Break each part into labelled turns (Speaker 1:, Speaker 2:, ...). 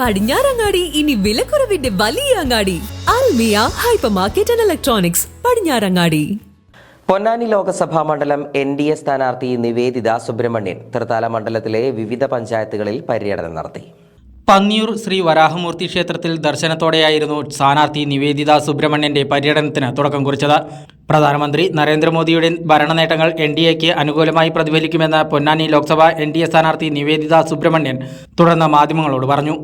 Speaker 1: പടിഞ്ഞാറങ്ങാടി ഇനി വിലക്കുറവിന്റെ വലിയ അങ്ങാടി. Almiya hyper market and electronics Padinjarangadi.
Speaker 2: Ponnani Lok Sabha മണ്ഡലം എൻ ഡി എ സ്ഥാനാർത്ഥി നിവേദിത സുബ്രഹ്മണ്യൻ തൃത്താല മണ്ഡലത്തിലെ വിവിധ പഞ്ചായത്തുകളിൽ പര്യടനം നടത്തി.
Speaker 3: പന്നിയൂർ ശ്രീ വരാഹമൂർത്തി ക്ഷേത്രത്തിൽ ദർശനത്തോടെയായിരുന്നു സ്ഥാനാർത്ഥി നിവേദിത സുബ്രഹ്മണ്യന്റെ പര്യടനത്തിന് തുടക്കം കുറിച്ചത്. പ്രധാനമന്ത്രി നരേന്ദ്രമോദിയുടെ ഭരണ നേട്ടങ്ങൾ എൻ ഡി എക്ക് അനുകൂലമായി പ്രതിഫലിക്കുമെന്ന് Ponnani Lok Sabha N D A സ്ഥാനാർത്ഥി നിവേദിത സുബ്രഹ്മണ്യൻ തുടർന്ന് മാധ്യമങ്ങളോട് പറഞ്ഞു.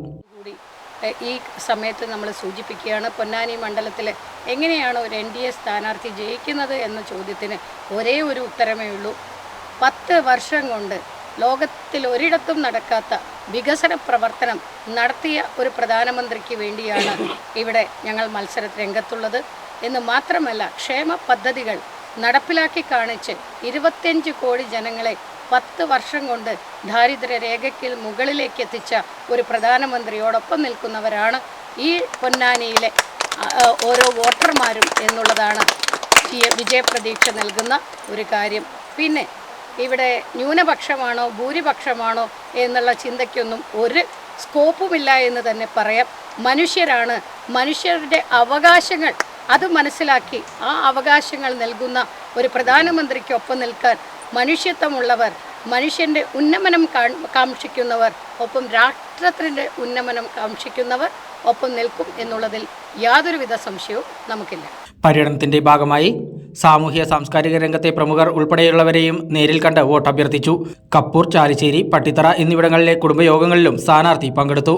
Speaker 4: ഈ സമയത്ത് നമ്മൾ സൂചിപ്പിക്കുകയാണ് പൊന്നാനി മണ്ഡലത്തിൽ എങ്ങനെയാണ് ഒരു എൻ ഡി എ സ്ഥാനാർത്ഥി ജയിക്കുന്നത് എന്ന ചോദ്യത്തിന് ഒരേ ഒരു ഉത്തരമേ ഉള്ളൂ. പത്ത് വർഷം കൊണ്ട് ലോകത്തിൽ ഒരിടത്തും നടക്കാത്ത വികസന പ്രവർത്തനം നടത്തിയ ഒരു പ്രധാനമന്ത്രിക്ക് വേണ്ടിയാണ് ഇവിടെ ഞങ്ങൾ മത്സര രംഗത്തുള്ളത്. എന്ന് മാത്രമല്ല ക്ഷേമ പദ്ധതികൾ നടപ്പിലാക്കി കാണിച്ച് ഇരുപത്തിയഞ്ച് കോടി ജനങ്ങളെ പത്ത് വർഷം കൊണ്ട് ദാരിദ്ര്യ രേഖയ്ക്ക് മുകളിലേക്ക് എത്തിച്ച ഒരു പ്രധാനമന്ത്രിയോടൊപ്പം നിൽക്കുന്നവരാണ് ഈ പൊന്നാനിയിലെ ഓരോ വോട്ടർമാരും എന്നുള്ളതാണ് വിജയപ്രതീക്ഷ നൽകുന്ന ഒരു കാര്യം. പിന്നെ ഇവിടെ ന്യൂനപക്ഷമാണോ ഭൂരിപക്ഷമാണോ എന്നുള്ള ചിന്തയ്ക്കൊന്നും ഒരു സ്കോപ്പുമില്ല എന്ന് തന്നെ പറയാം. മനുഷ്യരാണ് മനുഷ്യരുടെ അവകാശങ്ങൾ അത് മനസ്സിലാക്കി ആ അവകാശങ്ങൾ നൽകുന്ന ഒരു പ്രധാനമന്ത്രിക്കൊപ്പം നിൽക്കാൻ മനുഷ്യത്വമുള്ളവർ മനുഷ്യന്റെ ഉന്നമനം കാക്ഷിക്കുന്നവർ ഒപ്പം രാഷ്ട്രത്തിന്റെ ഉന്നമനം കാക്ഷിക്കുന്നവർ ഒപ്പം നിൽക്കും എന്നുള്ളതിൽ യാതൊരുവിധ സംശയവും നമുക്കില്ല.
Speaker 3: പര്യടനത്തിന്റെ ഭാഗമായി സാമൂഹ്യ സാംസ്കാരിക രംഗത്തെ പ്രമുഖർ ഉൾപ്പെടെയുള്ളവരെയും നേരിൽ കണ്ട് വോട്ട് അഭ്യർത്ഥിച്ചു കപ്പൂർ ചാലിശ്ശേരി പട്ടിത്തറ എന്നിവിടങ്ങളിലെ കുടുംബയോഗങ്ങളിലും സ്ഥാനാർത്ഥി പങ്കെടുത്തു.